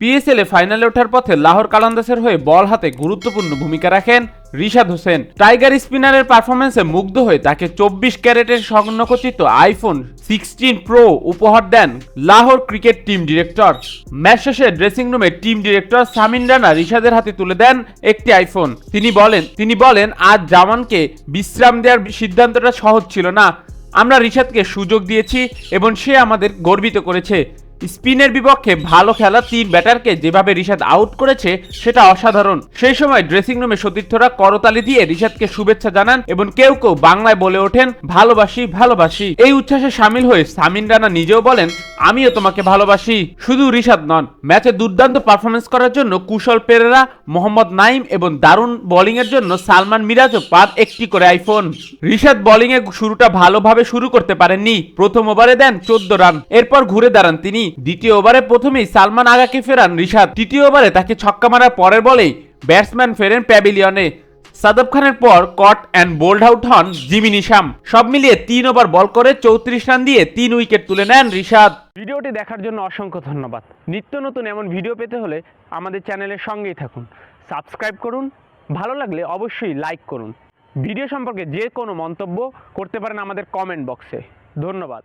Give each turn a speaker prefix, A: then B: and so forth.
A: PSL এ ফাইনালে ওঠার পথে লাহোর কালান্দাসের হয়ে বল হাতে গুরুত্বপূর্ণ ভূমিকা রাখেন রিশাদ হোসেন। টাইগার স্পিনারের পারফরমেন্সে মুগ্ধ হয়ে তাকে চব্বিশ ক্যারেটের স্বর্ণখচিত আইফোন সিক্সটিন প্রো উপহার দেন Lahore cricket team director match শেষে ড্রেসিং রুমে টিম ডিরেক্টর সামিন রানা রিশাদের হাতে তুলে দেন একটি আইফোন তিনি বলেন তিনি বলেন, আজ জামানকে বিশ্রাম দেওয়ার সিদ্ধান্তটা সহজ ছিল না। আমরা রিশাদকে সুযোগ দিয়েছি এবং সে আমাদের গর্বিত করেছে। স্পিনের বিপক্ষে ভালো খেলা তিন ব্যাটারকে যেভাবে রিশাদ আউট করেছে, সেটা অসাধারণ। সেই সময় ড্রেসিং রুমে সতীর্থরা করতালি দিয়ে রিশাদকে শুভেচ্ছা জানান এবং কেউ কেউ বাংলায় বলে ওঠেন, ভালোবাসি ভালোবাসি। এই উচ্ছ্বাসে সামিল হয়ে সামিন রানা নিজেও বলেন, আমিও তোমাকে ভালোবাসি। শুধু রিশাদ নন, ম্যাচে দুর্দান্ত পারফরমেন্স করার জন্য কুশল পেরেরা, মোহাম্মদ নাইম এবং দারুণ বোলিং এর জন্য সালমান মিরাজও পান একটি করে আইফোন রিশাদ বোলিং এর শুরুটা ভালোভাবে শুরু করতে পারেননি, প্রথম ওভারে দেন চোদ্দ রান এরপর ঘুরে দাঁড়ান তিনি। দ্বিতীয় ওভারে প্রথমেই সালমান আগাকে ফেরান রিশাদ। তৃতীয় ওভারে তাকে ছক্কা মারার পরের বলেই ব্যাটসম্যান ফেরেন প্যাভিলিয়নে। সাদব খানের পর কট অ্যান্ড বোল্ড আউট হন জিমি নিশাম। সব মিলিয়ে তিন ওভার বল করে চৌত্রিশ রান দিয়ে তিন উইকেট তুলে নেন রিশাদ। ভিডিওটি দেখার জন্য অসংখ্য ধন্যবাদ। নিত্য নতুন এমন ভিডিও পেতে হলে আমাদের চ্যানেলের সঙ্গেই থাকুন। সাবস্ক্রাইব করুন, ভালো লাগলে অবশ্যই লাইক করুন। ভিডিও সম্পর্কে যে কোনো মন্তব্য করতে পারেন আমাদের কমেন্ট বক্সে। ধন্যবাদ।